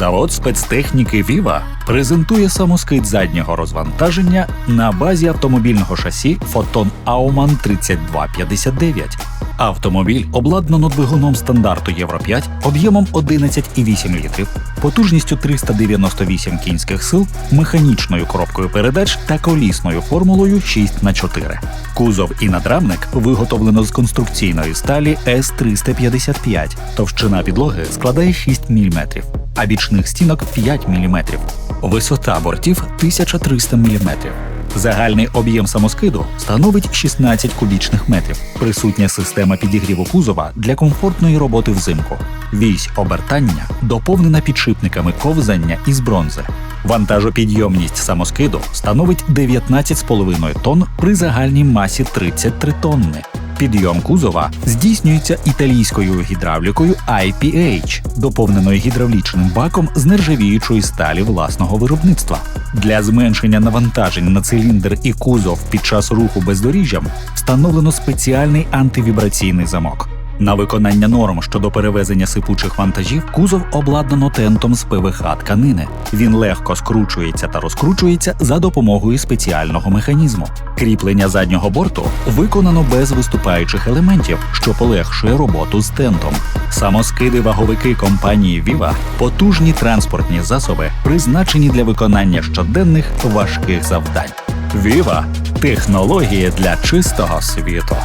Завод спецтехніки Viva презентує самоскид заднього розвантаження на базі автомобільного шасі Photon Aumann 3259. Автомобіль обладнано двигуном стандарту Євро 5 об'ємом 11,8 літрів, потужністю 398 кінських сил, механічною коробкою передач та колісною формулою 6 х 4 Кузов і надрамник виготовлено з конструкційної сталі С355. Товщина підлоги складає 6 мм, а бічних стінок 5 мм. Висота бортів 1300 мм. Загальний об'єм самоскиду становить 16 кубічних метрів. Присутня система підігріву кузова для комфортної роботи взимку. Вісь обертання доповнена підшипниками ковзання із бронзи. Вантажопідйомність самоскиду становить 19,5 тонн при загальній масі 33 тонни. Підйом кузова здійснюється італійською гідравлікою IPH, доповненою гідравлічним баком з нержавіючої сталі власного виробництва. Для зменшення навантажень на циліндр і кузов під час руху бездоріжжям встановлено спеціальний антивібраційний замок. На виконання норм щодо перевезення сипучих вантажів кузов обладнано тентом з ПВХ тканини. Він легко скручується та розкручується за допомогою спеціального механізму. Кріплення заднього борту виконано без виступаючих елементів, що полегшує роботу з тентом. Самоскиди ваговики компанії Viva – потужні транспортні засоби, призначені для виконання щоденних важких завдань. Viva – технології для чистого світу.